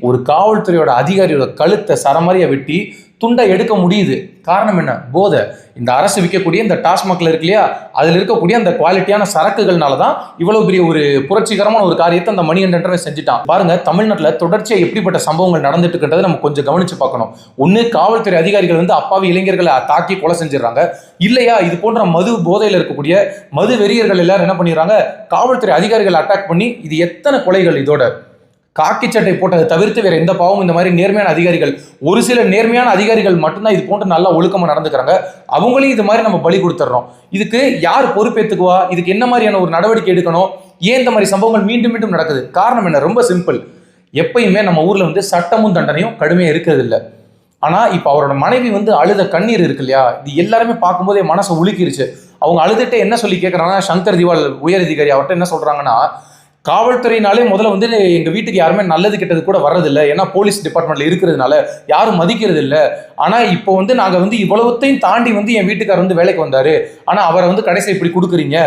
ஒரு காவல்துறையோட அதிகாரியோட கழுத்தை சரமாரியா வெட்டி துண்டை எடுக்க முடியுது. காரணம் என்ன? போதை. இந்த அரசு விற்கக்கூடிய இந்த டாஸ்மாக்ல இருக்கு இல்லையா? அதில் இருக்கக்கூடிய அந்த குவாலிட்டியான சரக்குகள்னால தான் இவ்வளோ பெரிய ஒரு புரட்சிகரமான ஒரு காரியத்தை அந்த மணிகண்டன் செஞ்சுட்டான். பாருங்க தமிழ்நாட்டில் தொடர்ச்சியாக எப்படிப்பட்ட சம்பவங்கள் நடந்துட்டு இருக்கின்றத நம்ம கொஞ்சம் கவனிச்சு பார்க்கணும். ஒன்று காவல்துறை அதிகாரிகள் வந்து அப்பாவி இளைஞர்களை தாக்கி கொலை செஞ்சிடறாங்க. இல்லையா? இது போன்ற மது போதையில் இருக்கக்கூடிய மது வெறியர்கள் எல்லாரும் என்ன பண்ணிடுறாங்க? காவல்துறை அதிகாரிகளை அட்டாக் பண்ணி இது எத்தனை கொலைகள் இதோட? காக்கி சட்டை போட்டதை தவிர்த்து வேற எந்த பாவம் இந்த மாதிரி நேர்மையான அதிகாரிகள் ஒரு சில நேர்மையான அதிகாரிகள் மட்டும்தான் இது போன்று நல்லா ஒழுக்கமா நடந்துக்கிறாங்க. அவங்களையும் இது மாதிரி நம்ம பலி கொடுத்துட்றோம் இதுக்கு யார் பொறுப்பேற்றுக்குவா இதுக்கு என்ன மாதிரியான ஒரு நடவடிக்கை எடுக்கணும்? ஏன் இந்த மாதிரி சம்பவங்கள் மீண்டும் மீண்டும் நடக்குது? காரணம் என்ன? ரொம்ப சிம்பிள். எப்பயுமே நம்ம ஊர்ல வந்து சட்டமும் தண்டனையும் கடுமையா இருக்கிறது இல்லை ஆனா இப்போ அவரோட மனைவி வந்து அழுத கண்ணீர் இருக்கு இல்லையா? இது எல்லாருமே பார்க்கும்போதே மனசை உலுக்கிருச்சு. அவங்க அழுதுட்டு என்ன சொல்லி கேட்குறாங்கன்னா சங்கர் திவால் உயர் அதிகாரி அவர்கிட்ட என்ன சொல்றாங்கன்னா காவல்துறையினாலே முதல்ல வந்து எங்கள் வீட்டுக்கு யாருமே நல்லது கெட்டது கூட வர்றதில்ல. ஏன்னா போலீஸ் டிபார்ட்மெண்ட்டில் இருக்கிறதுனால யாரும் மதிக்கிறது இல்லை ஆனால் இப்போ வந்து நாங்கள் வந்து இவ்வளவுத்தையும் தாண்டி வந்து என் வீட்டுக்காரர் வந்து வேலைக்கு வந்தார். ஆனால் அவரை வந்து கடைசி இப்படி கொடுக்குறீங்க.